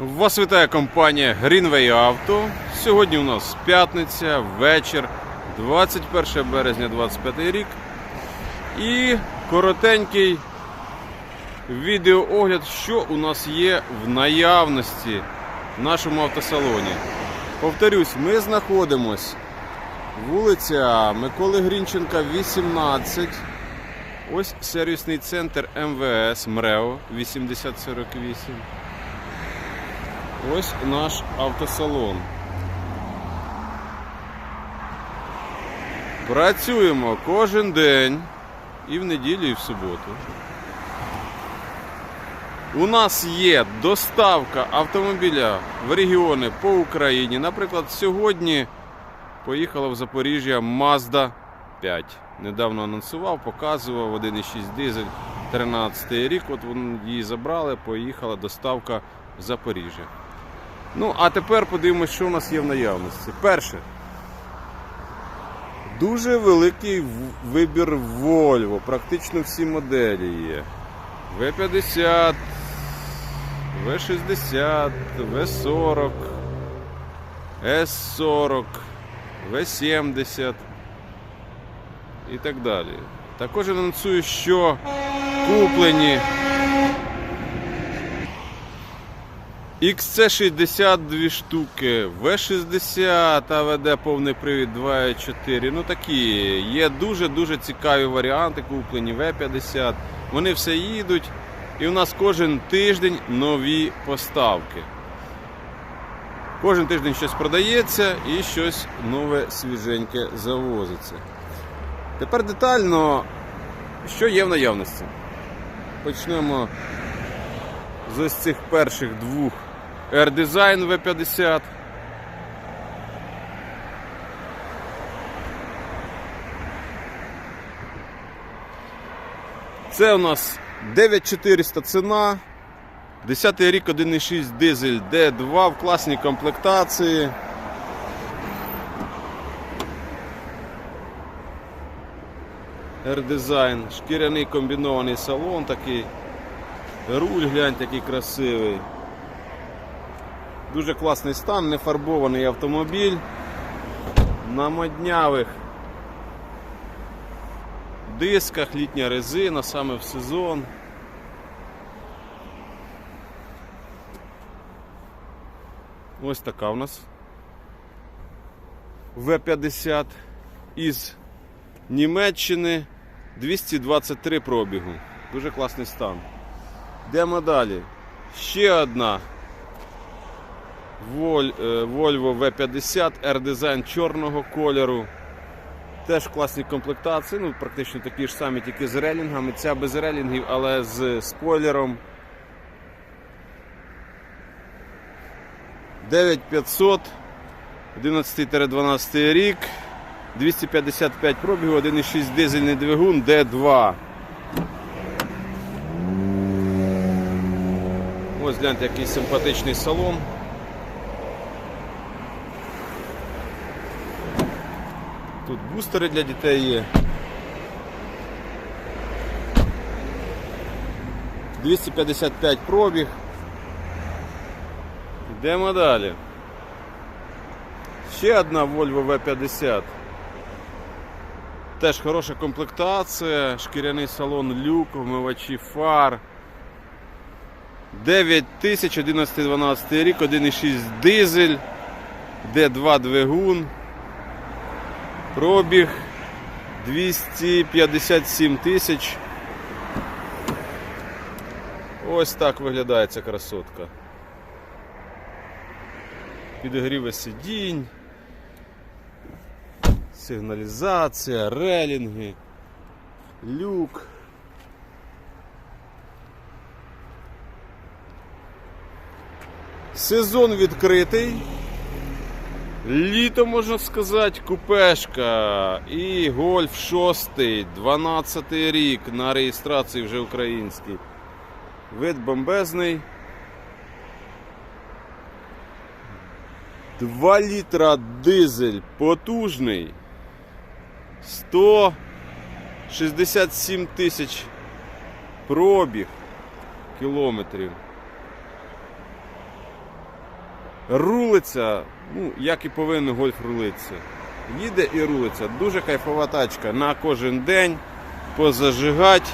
Вас вітає компанія Greenway Auto. Сьогодні у нас п'ятниця, вечір, 21 березня 25 рік. І коротенький відеоогляд, що у нас є в наявності в нашому автосалоні. Повторюсь, ми знаходимось вулиця Миколи Грінченка, 18. Ось сервісний центр МВС МРЕО 8048. Ось наш автосалон. Працюємо кожен день і в неділю, і в суботу. У нас є доставка автомобіля в регіони по Україні. Наприклад, сьогодні поїхала в Запоріжжя Mazda 5. Недавно анонсував, показував 1,6 дизель 13 рік. От вони її забрали, поїхала доставка в Запоріжжя. Ну, а тепер подивимось, що у нас є в наявності. Перше. Дуже великий вибір Volvo. Практично всі моделі є. V50, V60, V40, S40, V70 і так далі. Також анонсую, що куплені XC60 штуки, V60 АВД повний привід 2.4. Ну такі є дуже-дуже цікаві варіанти куплені, V50. Вони все їдуть. І у нас кожен тиждень нові поставки. Кожен тиждень щось продається і щось нове свіженьке завозиться. Тепер детально, що є в наявності. Почнемо з ось цих перших двох R-Design V50. Це у нас 9400 ціна. 10 рік 1,6 дизель D2 в класній комплектації. R-Design, шкіряний комбінований салон такий. Руль глянь такий красивий. Дуже класний стан, не фарбований автомобіль. На моднявих дисках, літня резина, саме в сезон. Ось така у нас В-50 із Німеччини 223 пробігу. Дуже класний стан. Йдемо далі. Ще одна Volvo V50 R-Design чорного кольору. Теж в класній комплектації, ну практично такі ж самі, тільки з релінгами. Ця без релінгів, але з спойлером. 9500, 11-12 рік, 255 пробігу, 1,6 дизельний двигун D2. Ось гляньте, який симпатичний салон. Тут бустери для дітей є. 255 пробіг. Йдемо далі. Ще одна Volvo V50. Теж хороша комплектація, шкіряний салон люк, вмивачі фар. 9 тисяч 11-12 рік, 1,6 дизель, D2 двигун. Пробіг 257 тисяч. Ось так виглядає ця красотка. Підігріви сидінь, сигналізація, релінги, люк. Сезон відкритий. Літо, можна сказати, купешка і гольф 6, 12 рік на реєстрації вже український. Вид бомбезний. 2 літра дизель потужний. 167 тисяч пробіг кілометрів. Рулиться, ну, як і повинен гольф рулитися. Їде і рулиться. Дуже кайфова тачка на кожен день позажигать.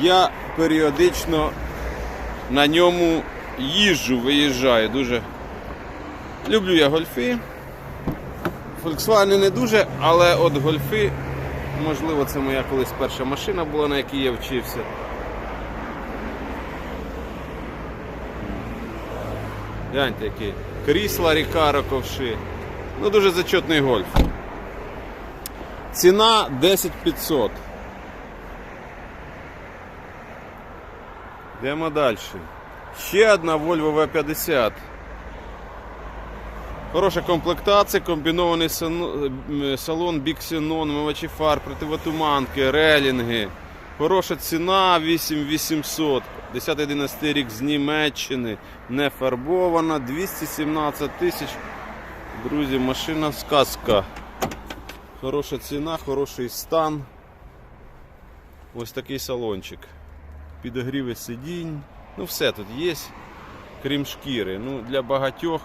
Я періодично на ньому їжджу, виїжджаю. Дуже люблю я гольфи. Volkswagen не дуже, але от гольфи, можливо, це моя колись перша машина була, на якій я вчився. Гляньте, який. Крісла Рікаро ковши. Ну, дуже зачетний гольф. Ціна 10500. Йдемо далі. Ще одна Volvo V50. Хороша комплектація, комбінований салон біксенон, мивачі фар, противотуманки, релінги. Хороша ціна 8800. 10-11 рік з Німеччини. Не фарбована. 217 тисяч. Друзі, машина сказка. Хороша ціна, хороший стан. Ось такий салончик. Підогріви сидінь. Ну все тут є, крім шкіри. Ну, для багатьох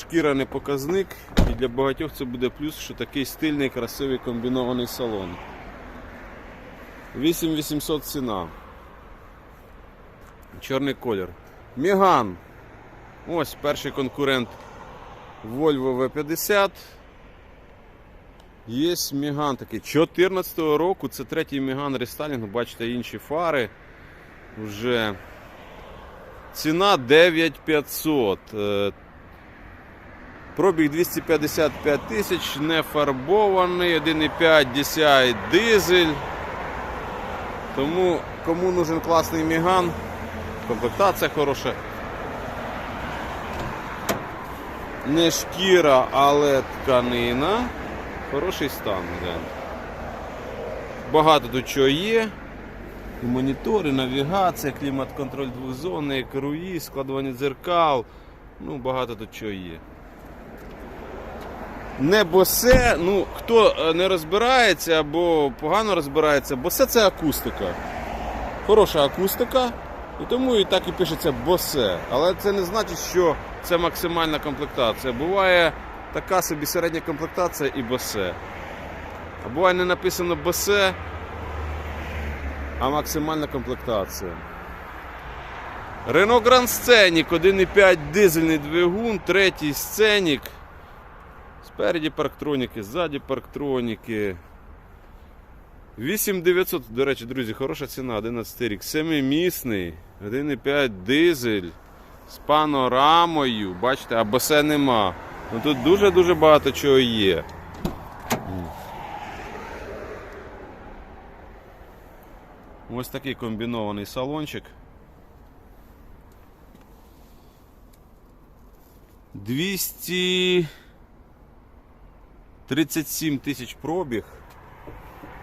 шкіра не показник, і для багатьох це буде плюс, що такий стильний, красивий комбінований салон. 8800 ціна. Чорний колір. Міган. Ось перший конкурент Volvo V50. Є Міган такий 14-го року, це третій Міган рестайлінг, бачите інші фари. Вже ціна 9500. Е, Пробіг 255 тисяч, не фарбований, 1,5 DCI дизель. Тому кому нужен класний Міган, комплектація хороша. Не шкіра, але тканина. Хороший стан. Багато тут чого є. І монітори, навігація, клімат-контроль двохзонний, круїз, складування дзеркал. Ну, багато тут чого є. Не босе, ну хто е, не розбирається або погано розбирається, босе це акустика. Хороша акустика, і тому і так і пишеться босе. Але це не значить, що це максимальна комплектація. Буває така собі середня комплектація і босе. А буває не написано босе, а максимальна комплектація. Renault Grand Scenic 1,5 дизельний двигун, третій сценік. Спереді парктроніки, ззаді парктроніки. 8900, до речі, друзі, хороша ціна, 11 рік. Семимісний, 1,5 дизель з панорамою. Бачите, а босе нема. Ну тут дуже-дуже багато чого є. Ось такий комбінований салончик. 200... 37 тисяч пробіг.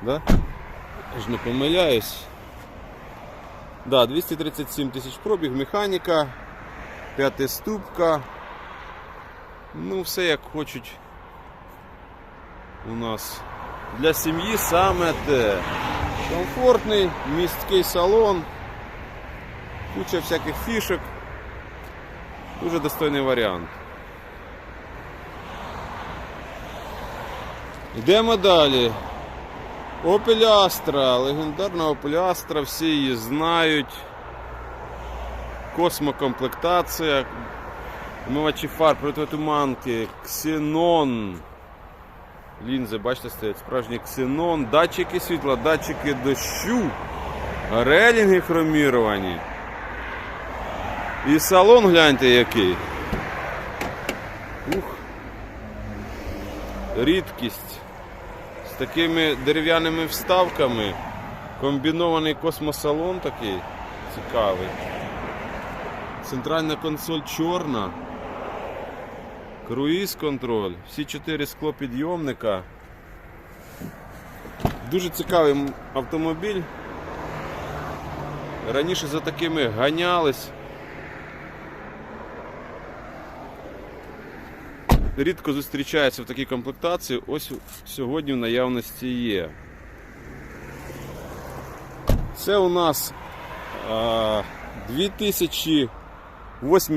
Да? Ж не помиляюсь. Да, 237 тисяч пробіг, механіка, п'ятиступка. Ну, все як хочуть у нас. Для сім'ї саме те. Комфортний, місткий салон, куча всяких фішок. Дуже достойний варіант. Йдемо далі. Opel Astra, легендарна Opel Astra, всі її знають. Космокомплектація, омивачі фар, протитуманки, ксенон. Лінзи, бачите, стоять справжній ксенон, датчики світла, датчики дощу, релінги хроміровані. І салон гляньте який. Ух. Рідкість такими дерев'яними вставками. Комбінований космосалон такий цікавий. Центральна консоль чорна. Круїз контроль. Всі чотири склопідйомника. Дуже цікавий автомобіль. Раніше за такими ганялись. Рідко зустрічається в такій комплектації, ось сьогодні в наявності є. Це у нас а, 2000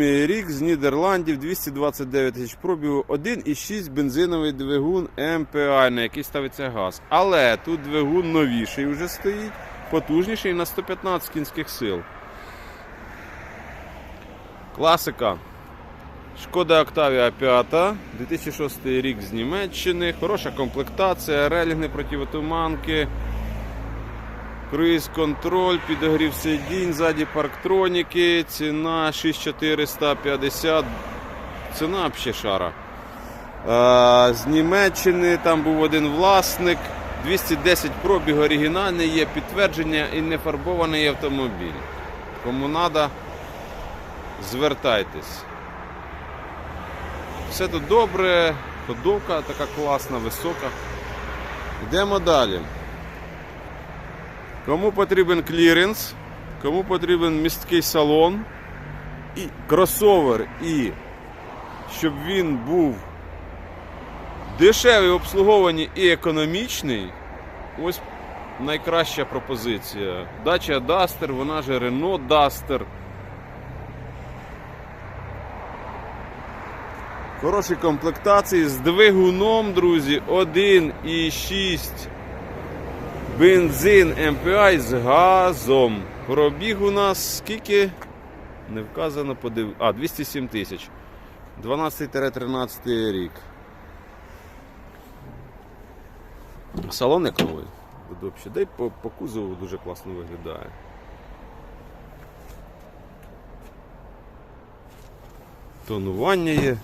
рік з Нідерландів 229 тисяч пробігу, 1,6 бензиновий двигун МПА, на який ставиться газ. Але тут двигун новіший вже стоїть, потужніший на 115 кінських сил. Класика. Шкода Octavia 5, 2006 рік з Німеччини, хороша комплектація, релінги противотуманки, круїз контроль, підогрів сидінь, ззаді парктроніки, ціна 6450, ціна взагалі шара. З Німеччини там був один власник, 210 пробіг оригінальний, є підтвердження і не фарбований автомобіль. Кому треба, звертайтесь. Все тут добре, ходовка така класна, висока. Йдемо далі. Кому потрібен кліренс, кому потрібен місткий салон, і кросовер, і щоб він був дешевий, обслугований і економічний, ось найкраща пропозиція. Дача Duster, вона же Renault Duster. Хороші комплектації з двигуном, друзі, 1,6 бензин MPI з газом. Пробіг у нас скільки? Не вказано, подив... А, 207 тисяч. 12-13 рік. Салон як новий. Дай по, по кузову дуже класно виглядає. Тонування є.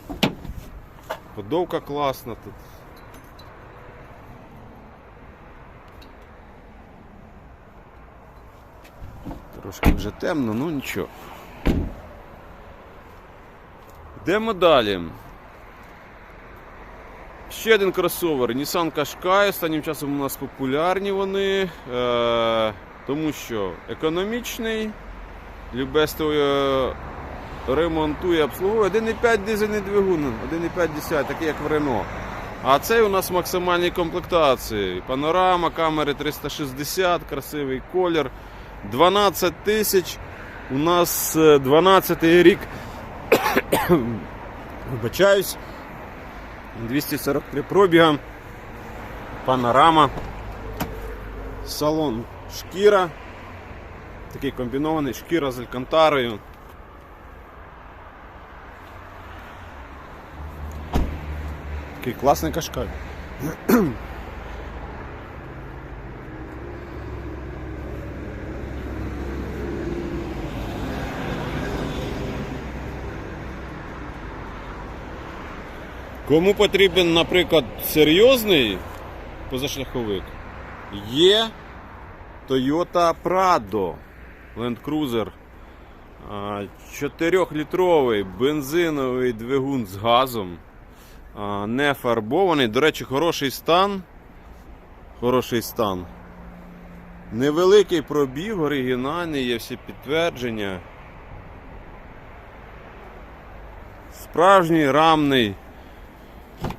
Ходовка класна тут. Трошки вже темно, ну нічого. Йдемо далі. Ще один кросовер Nissan Qashqai. Останнім часом у нас популярні вони, е, тому що економічний, любестою ремонтує, обслуговує 1,5 дизельний двигун, 1,5 десят, такий як в Рено. А цей у нас в максимальній комплектації. Панорама, камери 360, красивий колір. 12 тисяч. У нас е, 12 рік. Вибачаюсь. 243 пробіга. Панорама. Салон шкіра. Такий комбінований шкіра з алькантарою. Такий класний кашкай. Кому потрібен, наприклад, серйозний позашляховик, є Toyota Prado Land Cruiser. 4-літровий бензиновий двигун з газом. Не фарбований. До речі, хороший стан. Хороший стан. Невеликий пробіг, оригінальний, є всі підтвердження. Справжній рамний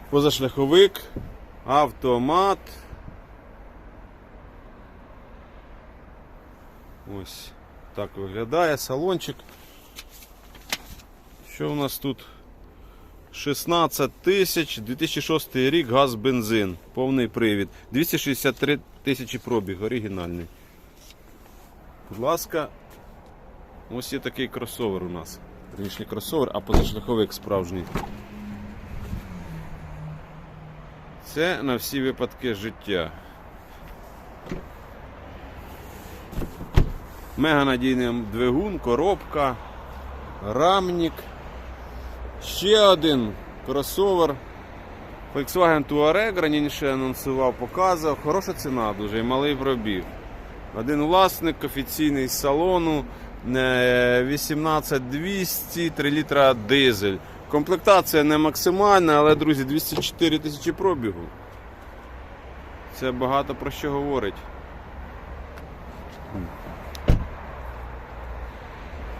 позашляховик, автомат. Ось так виглядає салончик. Що у нас тут? 16 тисяч, 2006 рік, газ, бензин, повний привід. 263 тисячі пробіг, оригінальний. Будь ласка, ось є такий кросовер у нас. Верніше кросовер, а позашляховик справжній. Це на всі випадки життя. Мега надійний двигун, коробка, рамник. Ще один кросовер. Volkswagen Touareg раніше анонсував, показував. Хороша ціна дуже і малий пробіг. Один власник офіційний з салону. е, 18200, 3 літра дизель. Комплектація не максимальна, але, друзі, 204 тисячі пробігу. Це багато про що говорить.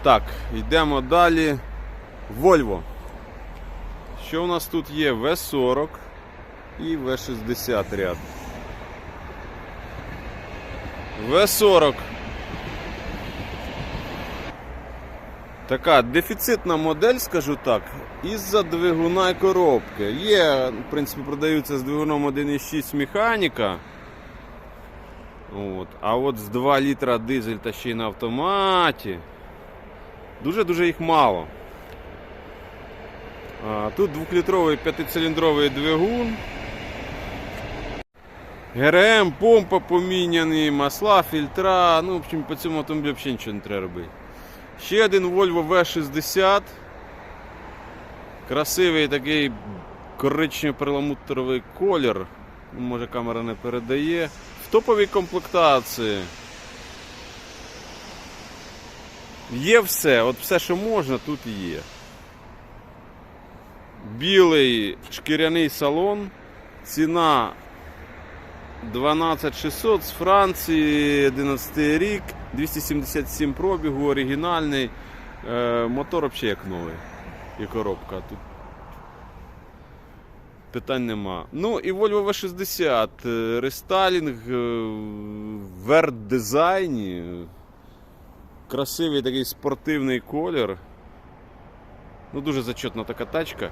Так, йдемо далі. Volvo. Що у нас тут є? В40 і В60 ряд. В40. Така дефіцитна модель, скажу так, із-за двигуна і коробки. Є, в принципі, продаються з двигуном 1,6 механіка. От. А от з 2 літра дизель та ще й на автоматі. Дуже-дуже їх мало. Тут двохлітровий п'ятициліндровий двигун. ГРМ, помпа поміняні, масла, фільтра. Ну, в общем, по цьому автомобілю взагалі нічого не треба робити. Ще один Volvo V60. Красивий такий коричневий перламутровий колір. Ну, Може камера не передає. В топовій комплектації. Є все, от все, що можна, тут є. Білий шкіряний салон. Ціна 12600 з Франції, 11 рік, 277 пробігу, оригінальний. Е, мотор взагалі як новий. І коробка тут. Питань нема. Ну і Volvo V60. е, Рестайлінг е, в верт-дизайні. Красивий такий спортивний колір. Ну, дуже зачетна така тачка.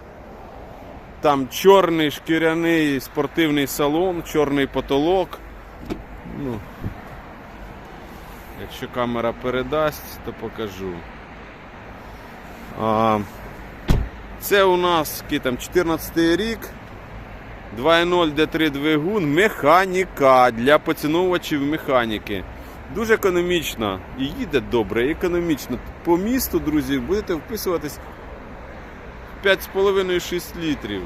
Там чорний шкіряний спортивний салон, чорний потолок. Ну, якщо камера передасть, то покажу. А, це у нас який там 14 рік. 2.0 D3 двигун, механіка для поціновувачів механіки. Дуже економічно і їде добре, економічно. По місту, друзі, будете вписуватись 5,5-6 літрів.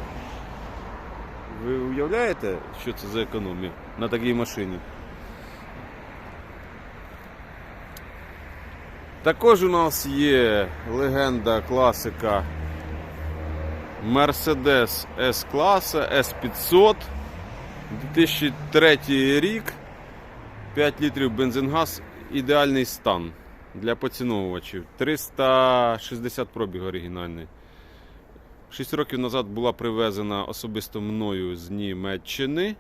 Ви уявляєте, що це за економія на такій машині? Також у нас є легенда класика Mercedes S-класа S500 2003 рік 5 літрів бензингаз ідеальний стан для поціновувачів 360 пробіг оригінальний 6 років назад була привезена особисто мною з Німеччини.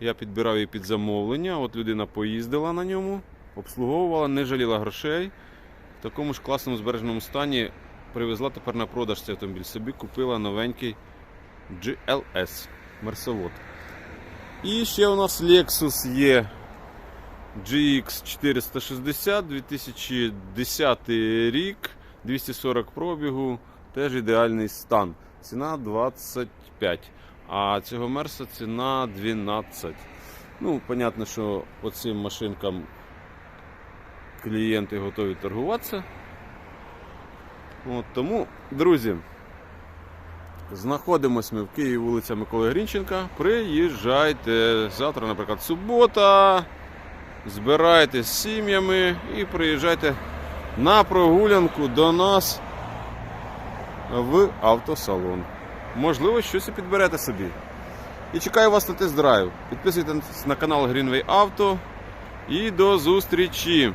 Я підбирав її під замовлення. От людина поїздила на ньому, обслуговувала, не жаліла грошей. В такому ж класному збереженому стані привезла тепер на продаж цей автомобіль. Собі купила новенький GLS Мерсовод. І ще у нас Lexus є GX 460 2010 рік, 240 пробігу. Теж ідеальний стан. Ціна 25. А цього мерса ціна 12. Ну, понятно, що по цим машинкам клієнти готові торгуватися. От, тому, друзі, знаходимось ми в Києві, вулиця Миколи Грінченка. Приїжджайте. Завтра, наприклад, субота. Збирайтесь з сім'ями і приїжджайте на прогулянку до нас в автосалон. Можливо, щось і підберете собі. І чекаю вас на тест-драйв. Підписуйтесь на канал Greenway Auto. І до зустрічі!